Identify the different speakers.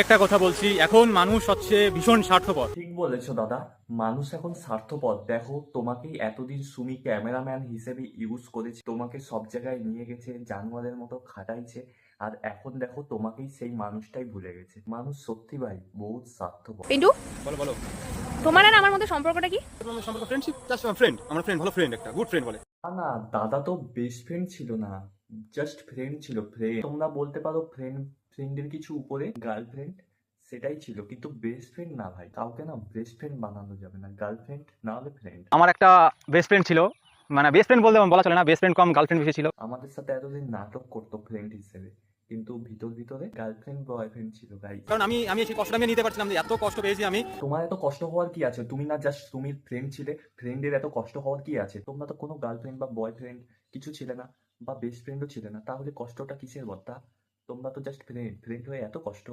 Speaker 1: একটা কথা বলছি এখন মানুষ হচ্ছে ভীষণ স্বার্থপর।
Speaker 2: ঠিক বলেছ দাদা মানুষ এখন স্বার্থপর। দেখো তোমাকেই এতদিন সুমি ক্যামেরাম্যান হিসেবে ইউজ করেছে। তোমাকে সব জায়গায় নিয়ে গেছে জানোয়ারের মতো খাটাইছে। আর এখন দেখো তোমাকেই সেই মানুষটাই ভুলে গেছে। মানুষ সত্যি ভাই বহুত স্বার্থপর।
Speaker 3: পিন্টু?
Speaker 1: বলো বলো।
Speaker 3: তোমার আর আমার মধ্যে সম্পর্কটা কি?
Speaker 1: আমার সম্পর্ক ফ্রেন্ডশিপ জাস্ট আমার ফ্রেন্ড আমার ফ্রেন্ড ভালো ফ্রেন্ড একটা গুড ফ্রেন্ড বলে।
Speaker 2: না না দাদা তো বেস্ট ফ্রেন্ড ছিল না। জাস্ট ফ্রেন্ড ছিল ফ্রেন্ড তোমরা বলতে পারো ফ্রেন্ড ফ্রেন্ডের কিছু উপরে গার্লফ্রেন্ড সেটাই ছিল কিন্তু বেস্ট ফ্রেন্ড না ভাই। কাউকে না বেস্ট ফ্রেন্ড বানানো যাবে না গার্লফ্রেন্ড না হলে ফ্রেন্ড
Speaker 4: আমার একটা বেস্ট ফ্রেন্ড ছিল মানে বেস্ট ফ্রেন্ড বলতে বলা চলে না বেস্ট ফ্রেন্ড কম গার্লফ্রেন্ড বেশি ছিল।
Speaker 2: আমাদের সাথে এতদিন নাটক করতো ফ্রেন্ড হিসেবে কিন্তু ভিতর ভিতরে গার্লফ্রেন্ড বয়ফ্রেন্ড ছিল গাই
Speaker 1: কারণ আমি আমি সেই কষ্টটা আমি নিতে পারছিলাম যে এত কষ্ট পেয়েছি আমি।
Speaker 2: তোমার এত কষ্ট হওয়ার কি আছে? তুমি না জাস্ট তুমি ফ্রেন্ড ছিলে ফ্রেন্ডের এত কষ্ট হওয়ার কি আছে? তোমরা তো কোনো গার্লফ্রেন্ড বা বয়ফ্রেন্ড কিছু ছিলে না। বা বেস্ট ফ্রেন্ডও ছিলে না, তাহলে কষ্টটা কিসের বর্তা? তোমরা তো জাস্ট ফ্রেন্ড ফ্রেন্ড হয়ে এত কষ্ট।